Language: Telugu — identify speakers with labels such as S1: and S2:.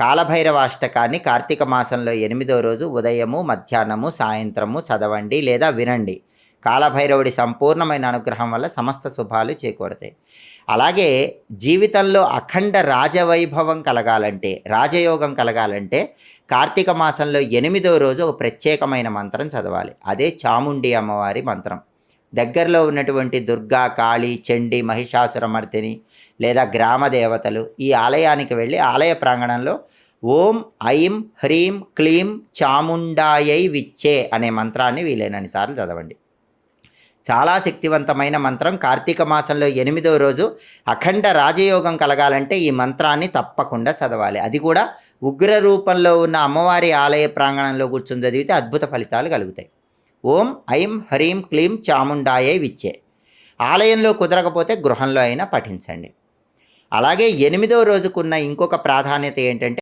S1: కాలభైరవాష్టకాన్ని కార్తీక మాసంలో ఎనిమిదో రోజు ఉదయము మధ్యాహ్నము సాయంత్రము చదవండి లేదా వినండి. కాలభైరవుడి సంపూర్ణమైన అనుగ్రహం వల్ల సమస్త శుభాలు చేకూడతాయి అలాగే జీవితంలో అఖండ రాజవైభవం కలగాలంటే రాజయోగం కలగాలంటే కార్తీక మాసంలో ఎనిమిదో రోజు ఒక ప్రత్యేకమైన మంత్రం చదవాలి. అదే చాముండి అమ్మవారి మంత్రం. దగ్గరలో ఉన్నటువంటి దుర్గా కాళీ చండి మహిషాసురమర్దిని లేదా గ్రామ దేవతలు ఈ ఆలయానికి వెళ్ళి ఆలయ ప్రాంగణంలో ఓం ఐం హ్రీం క్లీం చాముండాయై విచ్చే అనే మంత్రాన్ని వీలైనన్ని సార్లు చదవండి. చాలా శక్తివంతమైన మంత్రం. కార్తీక మాసంలో ఎనిమిదో రోజు అఖండ రాజయోగం కలగాలంటే ఈ మంత్రాన్ని తప్పకుండా చదవాలి. అది కూడా ఉగ్ర రూపంలో ఉన్న అమ్మవారి ఆలయ ప్రాంగణంలో కూర్చొని చదివితే అద్భుత ఫలితాలు కలుగుతాయి. ఓం ఐం హ్రీం క్లీం చాముండాయే విచ్చే. ఆలయంలో కుదరకపోతే గృహంలో అయినా పఠించండి. అలాగే ఎనిమిదో రోజుకున్న ఇంకొక ప్రాధాన్యత ఏంటంటే